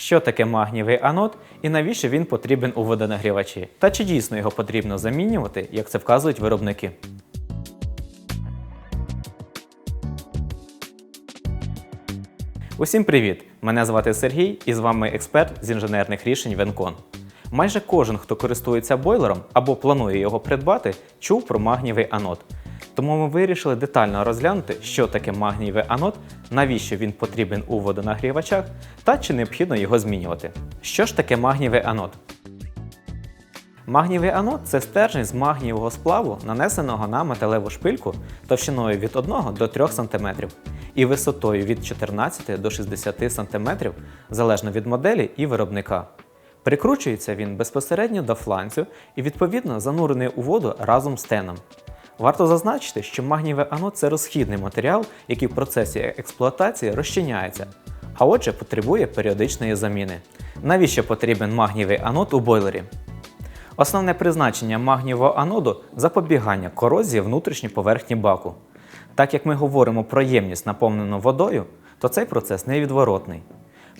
Що таке магнієвий анод і навіщо він потрібен у водонагрівачі? Та чи дійсно його потрібно замінювати, як це вказують виробники? Усім привіт! Мене звати Сергій і з вами експерт з інженерних рішень Венкон. Майже кожен, хто користується бойлером або планує його придбати, чув про магнієвий анод. Тому ми вирішили детально розглянути, що таке магнієвий анод, навіщо він потрібен у водонагрівачах та чи необхідно його змінювати. Що ж таке магнієвий анод? Магнієвий анод це стержень з магнієвого сплаву, нанесеного на металеву шпильку товщиною від 1 до 3 см і висотою від 14 до 60 см залежно від моделі і виробника. Прикручується він безпосередньо до фланцю і відповідно занурений у воду разом з теном. Варто зазначити, що магнієвий анод це розхідний матеріал, який в процесі експлуатації розчиняється, а отже потребує періодичної заміни. Навіщо потрібен магнієвий анод у бойлері? Основне призначення магнієвого аноду запобігання корозії внутрішньої поверхні баку. Так як ми говоримо про ємність, наповнену водою, то цей процес невідворотний.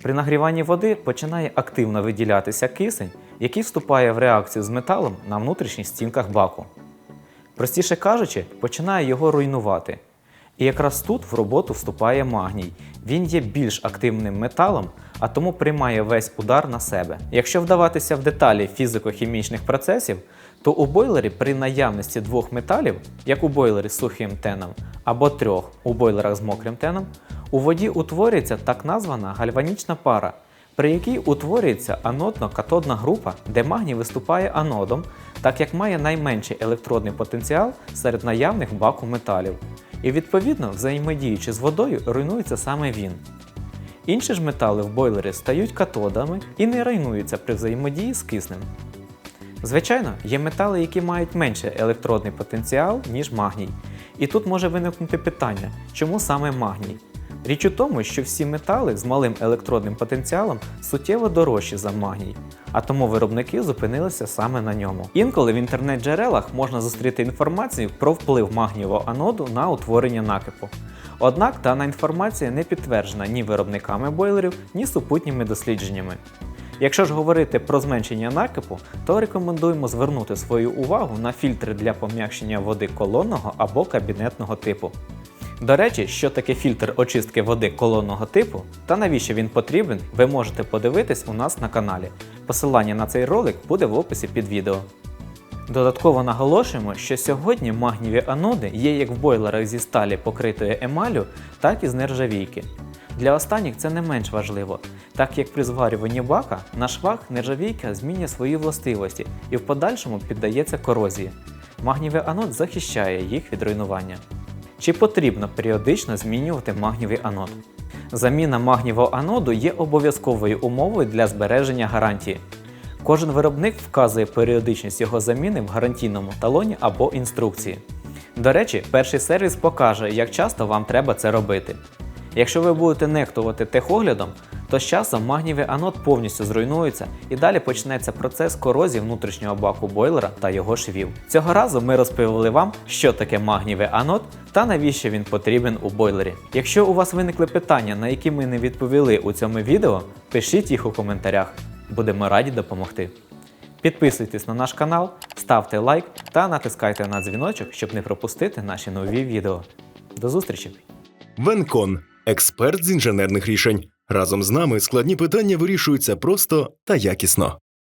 При нагріванні води починає активно виділятися кисень, який вступає в реакцію з металом на внутрішніх стінках баку. Простіше кажучи, починає його руйнувати. І якраз тут в роботу вступає магній. Він є більш активним металом, а тому приймає весь удар на себе. Якщо вдаватися в деталі фізико-хімічних процесів, то у бойлері при наявності двох металів, як у бойлері з сухим теном, або трьох у бойлерах з мокрим теном, у воді утворюється так названа гальванічна пара, при якій утворюється анодно-катодна група, де магній виступає анодом, так як має найменший електродний потенціал серед наявних баку металів. І відповідно, взаємодіючи з водою, руйнується саме він. Інші ж метали в бойлері стають катодами і не руйнуються при взаємодії з киснем. Звичайно, є метали, які мають менший електродний потенціал, ніж магній. І тут може виникнути питання, чому саме магній? Річ у тому, що всі метали з малим електродним потенціалом суттєво дорожчі за магній, а тому виробники зупинилися саме на ньому. Інколи в інтернет-джерелах можна зустріти інформацію про вплив магнієвого аноду на утворення накипу. Однак дана інформація не підтверджена ні виробниками бойлерів, ні супутніми дослідженнями. Якщо ж говорити про зменшення накипу, то рекомендуємо звернути свою увагу на фільтри для пом'якшення води колонного або кабінетного типу. До речі, що таке фільтр очистки води колонного типу та навіщо він потрібен, ви можете подивитись у нас на каналі. Посилання на цей ролик буде в описі під відео. Додатково наголошуємо, що сьогодні магнієві аноди є як в бойлерах зі сталі покритої емалю, так і з нержавійки. Для останніх це не менш важливо, так як при зварюванні бака на швах нержавійка змінює свої властивості і в подальшому піддається корозії. Магнієвий анод захищає їх від руйнування. Чи потрібно періодично змінювати магнієвий анод? Заміна магнієвого аноду є обов'язковою умовою для збереження гарантії. Кожен виробник вказує періодичність його заміни в гарантійному талоні або інструкції. До речі, перший сервіс покаже, як часто вам треба це робити. Якщо ви будете нехтувати техоглядом, то з часом магнієвий анод повністю зруйнується і далі почнеться процес корозії внутрішнього баку бойлера та його швів. Цього разу ми розповіли вам, що таке магнієвий анод та навіщо він потрібен у бойлері. Якщо у вас виникли питання, на які ми не відповіли у цьому відео, пишіть їх у коментарях. Будемо раді допомогти. Підписуйтесь на наш канал, ставте лайк та натискайте на дзвіночок, щоб не пропустити наші нові відео. До зустрічі! Венкон експерт з інженерних рішень. Разом з нами складні питання вирішуються просто та якісно.